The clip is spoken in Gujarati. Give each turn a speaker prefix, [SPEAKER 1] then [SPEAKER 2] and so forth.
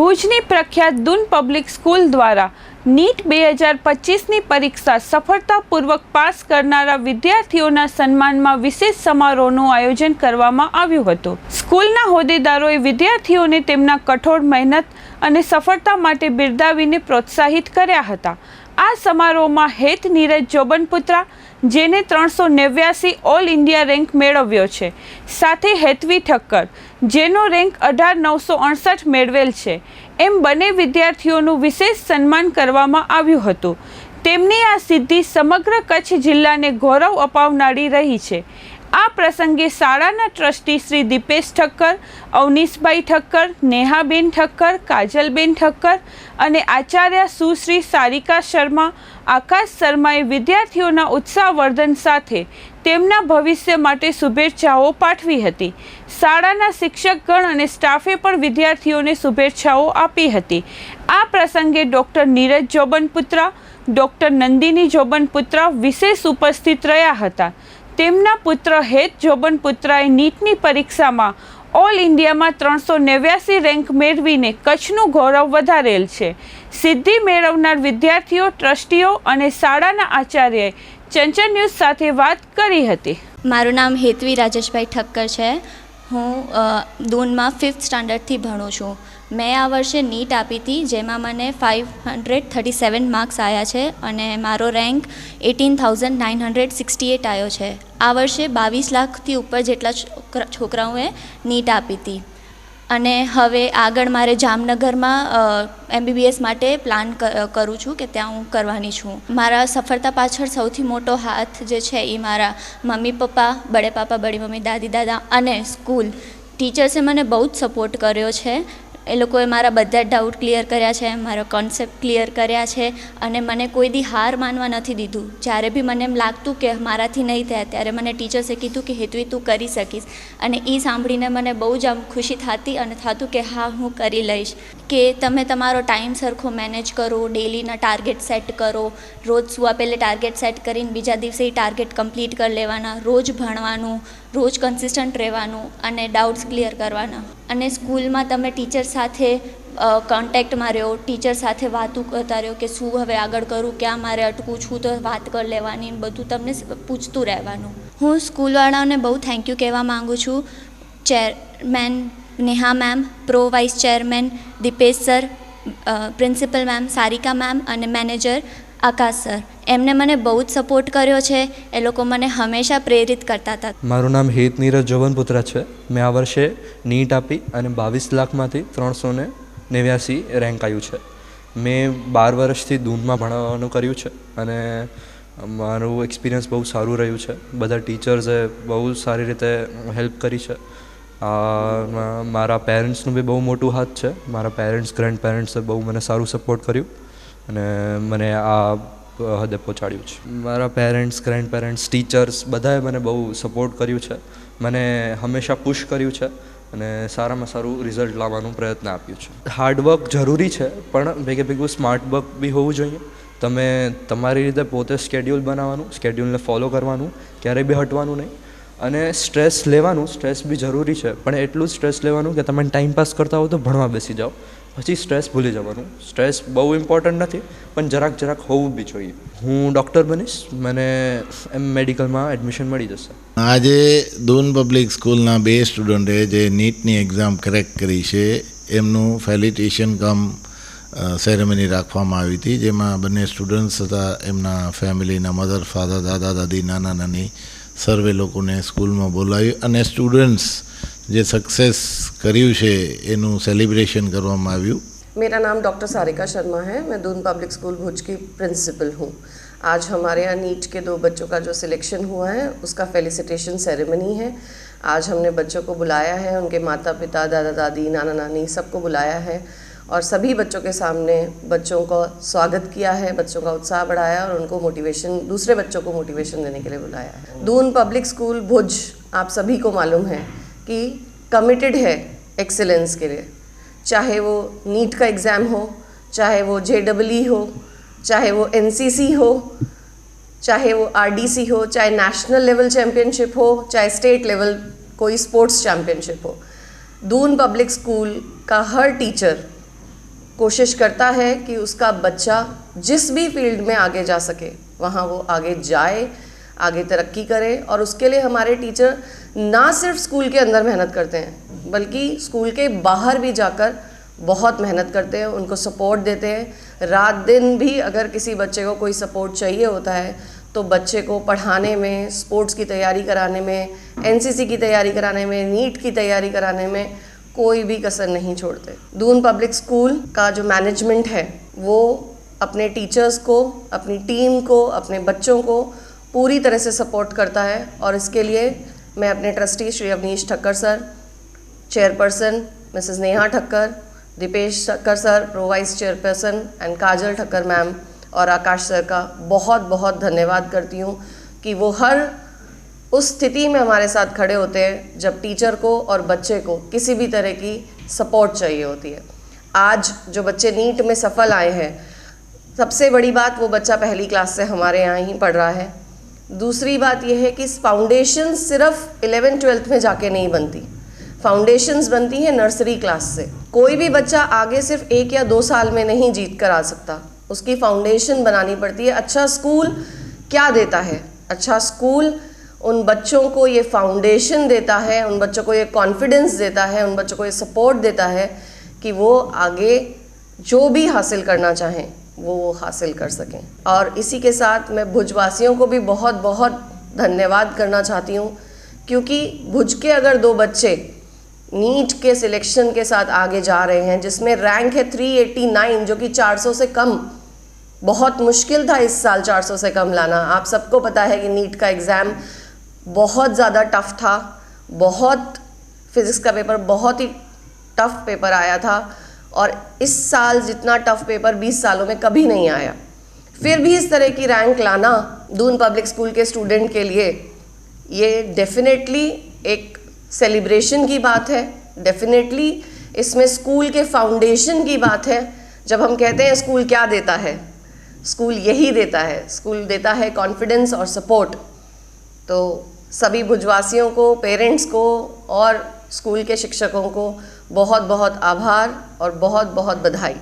[SPEAKER 1] ભુજની પ્રખ્યાત દૂન પબ્લિક સ્કૂલ દ્વારા નીટ બે હજાર પચીસની પરીક્ષા સફળતાપૂર્વક પાસ કરનારા વિદ્યાર્થીઓના સન્માનમાં વિશેષ સમારોહનું આયોજન કરવામાં આવ્યું હતું. સ્કૂલના હોદ્દેદારોએ વિદ્યાર્થીઓને તેમના કઠોર મહેનત અને સફળતા માટે બિરદાવીને પ્રોત્સાહિત કર્યા હતા. આ સમારોહમાં હેત નીરજ જોબનપુત્રા, જેને ત્રણસો નેવ્યાસી ઓલ ઇન્ડિયા રેન્ક મેળવ્યો છે, સાથે હેતવી ઠક્કર જેનો રેન્ક અઢાર નવસો અડસઠ મેળવેલ છે. એમ બંને વિદ્યાર્થીઓનું વિશેષ સન્માન કરવામાં આવ્યું હતું. તેમની આ સિદ્ધિ સમગ્ર કચ્છ જિલ્લાને ગૌરવ અપાવનારી રહી છે. આ પ્રસંગે શાળાના ટ્રસ્ટી શ્રી દીપેશ ઠક્કર, અવનીશભાઈ ઠક્કર, નેહાબેન ઠક્કર, કાજલબેન ઠક્કર અને આચાર્ય સુશ્રી સારિકા શર્મા, આકાશ શર્માએ વિદ્યાર્થીઓના ઉત્સાહવર્ધન સાથે તેમના ભવિષ્ય માટે શુભેચ્છાઓ પાઠવી હતી. શાળાના શિક્ષકગણ અને સ્ટાફે પણ વિદ્યાર્થીઓને શુભેચ્છાઓ આપી હતી. આ પ્રસંગે ડૉક્ટર નીરજ જોબનપુત્રા, ડૉક્ટર નંદિની જોબનપુત્રા વિશેષ ઉપસ્થિત રહ્યા હતા. તેમના પુત્ર હેત જોબન પુત્રાએ નીટની પરીક્ષામાં ઓલ ઇન્ડિયામાં ત્રણસો નેવ્યાસી રેન્ક મેળવીને કચ્છનું ગૌરવ વધારેલ છે. સિદ્ધિ મેળવનાર વિદ્યાર્થીઓ, ટ્રસ્ટીઓ અને શાળાના આચાર્યએ ચંચળ ન્યૂઝ સાથે વાત કરી હતી.
[SPEAKER 2] મારું નામ હેતવી રાજેશભાઈ ઠક્કર છે. હું દૂનમાં ફિફ્થ સ્ટાન્ડર્ડથી ભણું છું. મેં આ વર્ષે નીટ આપી હતી, જેમાં મને five hundred thirty seven marks આવ્યા છે અને મારો rank eighteen thousand nine hundred sixty eight આવ્યો છે. આ વર્ષે બાવીસ લાખથી ઉપર જેટલા છોકરા છોકરાઓએ નીટ આપી હતી. અને હવે આગળ મારે જામનગરમાં એમબીબીએસ માટે પ્લાન કરું છું કે ત્યાં હું કરવાની છું. મારા સફળતા પાછળ સૌથી મોટો હાથ જે છે એ મારા મમ્મી પપ્પા, બડે પાપા, બડી મમ્મી, દાદી, દાદા અને સ્કૂલ. ટીચર્સે મને બહુ જ સપોર્ટ કર્યો છે. એ લોકોએ મારા બધા જ ડાઉટ ક્લિયર કર્યા છે, મારો કોન્સેપ્ટ ક્લિયર કર્યા છે અને મને કોઈ દી હાર માનવા નથી દીધું. જ્યારે બી મને એમ લાગતું કે મારાથી નહીં થયા, ત્યારે મને ટીચર્સે કીધું કે હેતવી તું કરી શકીશ. અને એ સાંભળીને મને બહુ જ આમ ખુશી થતી અને થતું કે, હા, હું કરી લઈશ. કે તમે તમારો ટાઈમ સરખો મેનેજ કરો ડેલીના ટાર્ગેટ સેટ કરો, રોજ સુવા પહેલે ટાર્ગેટ સેટ કરીને બીજા દિવસે એ ટાર્ગેટ કમ્પ્લીટ કરી લેવાના, રોજ ભણવાનું, રોજ કન્સિસ્ટન્ટ રહેવાનું અને ડાઉટ્સ ક્લિયર કરવાના. અને સ્કૂલમાં તમે ટીચર સાથે કોન્ટેક્ટમાં રહ્યો ટીચર સાથે વાતું કરતા રહ્યો કે શું હવે આગળ કરું, ક્યાં મારે અટકું છું, તો વાત કરી લેવાની બધું તમને પૂછતું રહેવાનું. હું સ્કૂલવાળાઓને બહુ થેન્ક યુ કહેવા માગું છું. Chairman Neha ma'am pro vice chairman Dipesh sir principal ma'am Sarika ma'am અને મેનેજર આકાશ સર, એમને મને બહુ જ સપોર્ટ કર્યો છે. એ લોકો મને હંમેશા પ્રેરિત કરતા હતા.
[SPEAKER 3] મારું નામ હેત નીરજ જવનપુત્રા છે. મેં આ વર્ષે નીટ આપી અને બાવીસ લાખમાંથી ત્રણસો ને નેવ્યાસી રેન્ક આવ્યું છે. મેં બાર વર્ષથી દૂનમાં ભણાવવાનું કર્યું છે અને મારું એક્સપિરિયન્સ બહુ સારું રહ્યું છે. બધા ટીચર્સે બહુ સારી રીતે હેલ્પ કરી છે. મારા પેરેન્ટ્સનું બી બહુ મોટું હાથ છે. મારા પેરેન્ટ્સ ગ્રેન્ડ પેરેન્ટ્સે બહુ મને સારું સપોર્ટ કર્યું. અને મને આ હદે પહોંચાડ્યું છે. મારા પેરેન્ટ્સ ગ્રેન્ડ પેરેન્ટ્સ ટીચર્સ બધાએ મને બહુ સપોર્ટ કર્યું છે. મને હંમેશા પુશ કર્યું છે અને સારામાં સારું રિઝલ્ટ લાવવાનું પ્રયત્ન આપ્યું છે. હાર્ડવર્ક જરૂરી છે, પણ ભેગે ભેગું સ્માર્ટ વર્ક બી હોવું જોઈએ. તમે તમારી રીતે પોતે સ્કેડ્યુલ બનાવવાનું સ્કેડ્યુલને ફોલો કરવાનું, ક્યારેય બી હટવાનું નહીં. અને સ્ટ્રેસ લેવાનું, સ્ટ્રેસ બી જરૂરી છે. પણ એટલું જ સ્ટ્રેસ લેવાનું કે તમે ટાઈમ પાસ કરતા હો તો ભણવા બેસી જાઓ. પછી સ્ટ્રેસ ભૂલી જવાનું. સ્ટ્રેસ બહુ ઇમ્પોર્ટન્ટ નથી, પણ જરાક જરાક હોવું બી જોઈએ. હું ડૉક્ટર બનીશ, મને એમ મેડિકલમાં એડમિશન મળી જશે.
[SPEAKER 4] આજે દૂન પબ્લિક સ્કૂલના બે સ્ટુડન્ટે જે નીટની એક્ઝામ ક્રેક કરી છે, એમનું ફેલિટેશન કમ સેરેમની રાખવામાં આવી હતી, જેમાં બંને સ્ટુડન્ટ્સ હતા, એમના ફેમિલીના મધર ફાધર દાદા, દાદી, નાના, નાની સર્વે લોકોને સ્કૂલમાં બોલાવ્યું અને સ્ટુડન્ટ્સ જે સક્સેસ કર્યું છે એનું સેલિબ્રેશન કરવામાં આવ્યું
[SPEAKER 5] मेरा नाम डॉक्टर सारिका शर्मा है मैं दून पब्लिक स्कूल भुज की प्रिंसिपल हूँ आज हमारे यहाँ नीट के दो बच्चों का जो सिलेक्शन हुआ है उसका फेलिसिटेशन सेरेमनी है आज हमने बच्चों को बुलाया है उनके माता पिता दादा दादी नाना नानी सबको बुलाया है और सभी बच्चों के सामने बच्चों का स्वागत किया है, बच्चों का उत्साह बढ़ाया और उनको मोटिवेशन दूसरे बच्चों को मोटिवेशन देने के लिए बुलाया है। दून पब्लिक स्कूल भुज, आप सभी को मालूम है कि कमिटेड है एक्सेलेंस के लिए। चाहे वो नीट का एग्ज़ाम हो, चाहे वो जे हो, चाहे वो एनसीसी हो, चाहे वो आरडीसी हो, चाहे नेशनल लेवल चैम्पियनशिप हो, चाहे स्टेट लेवल कोई स्पोर्ट्स चैम्पियनशिप हो, दून पब्लिक स्कूल का हर टीचर कोशिश करता है कि उसका बच्चा जिस भी फ़ील्ड में आगे जा सके, वहाँ वो आगे जाए, आगे तरक्की करे और उसके लिए हमारे टीचर ना सिर्फ़ स्कूल के अंदर मेहनत करते हैं, बल्कि स्कूल के बाहर भी जाकर बहुत मेहनत करते हैं, उनको सपोर्ट देते हैं। रात दिन भी अगर किसी बच्चे को कोई सपोर्ट चाहिए होता है तो बच्चे को पढ़ाने में, स्पोर्ट्स की तैयारी कराने में, एनसीसी की तैयारी कराने में, नीट की तैयारी कराने में कोई भी कसर नहीं छोड़ते। दून पब्लिक स्कूल का जो मैनेजमेंट है, वो अपने टीचर्स को, अपनी टीम को, अपने बच्चों को पूरी तरह से सपोर्ट करता है और इसके लिए मैं अपने trustee Shri Avneesh Thakkar sir chairperson Mrs Neha Thakkar, Dipesh Thakkar sir pro vice chairperson and Kajal Thakkar ma'am और आकाश सर का बहुत बहुत धन्यवाद करती हूँ कि वो हर उस स्थिति में हमारे साथ खड़े होते हैं जब टीचर को और बच्चे को किसी भी तरह की सपोर्ट चाहिए होती है। आज जो बच्चे नीट में सफल आए हैं, सबसे बड़ी बात वो बच्चा पहली क्लास से हमारे यहाँ ही पढ़ रहा है। दूसरी बात यह है कि फाउंडेशन सिर्फ़ इलेवन ट्वेल्थ में जाके नहीं बनती। फाउंडेशंस बनती हैं नर्सरी क्लास से। कोई भी बच्चा आगे सिर्फ़ एक या दो साल में नहीं जीत कर आ सकता। उसकी फाउंडेशन बनानी पड़ती है। अच्छा स्कूल क्या देता है? अच्छा स्कूल उन बच्चों को ये फाउंडेशन देता है, उन बच्चों को ये कॉन्फिडेंस देता है, उन बच्चों को ये सपोर्ट देता है कि वो आगे जो भी हासिल करना चाहें, वो वो हासिल कर सकें। और इसी के साथ मैं भुजवासियों को भी बहुत बहुत धन्यवाद करना चाहती हूँ, क्योंकि भुज के अगर दो बच्चे नीट के सिलेक्शन के साथ आगे जा रहे हैं, जिसमें रैंक है 389 जो कि 400 से कम, बहुत मुश्किल था इस साल 400 से कम लाना। आप सबको पता है कि नीट का एग्ज़ाम बहुत ज़्यादा टफ था, बहुत फिज़िक्स का पेपर बहुत ही टफ पेपर आया था और इस साल जितना टफ पेपर 20 सालों में कभी नहीं आया। फिर भी इस तरह की रैंक लाना दून पब्लिक स्कूल के स्टूडेंट के लिए, ये डेफिनेटली एक सेलिब्रेशन की बात है डेफिनेटली इसमें स्कूल के फाउंडेशन की बात है। जब हम कहते हैं स्कूल क्या देता है स्कूल यही देता है स्कूल देता है कॉन्फिडेंस और सपोर्ट तो सभी भुजवासियों को पेरेंट्स को और स्कूल के शिक्षकों को बहुत बहुत आभार और बहुत बहुत बधाई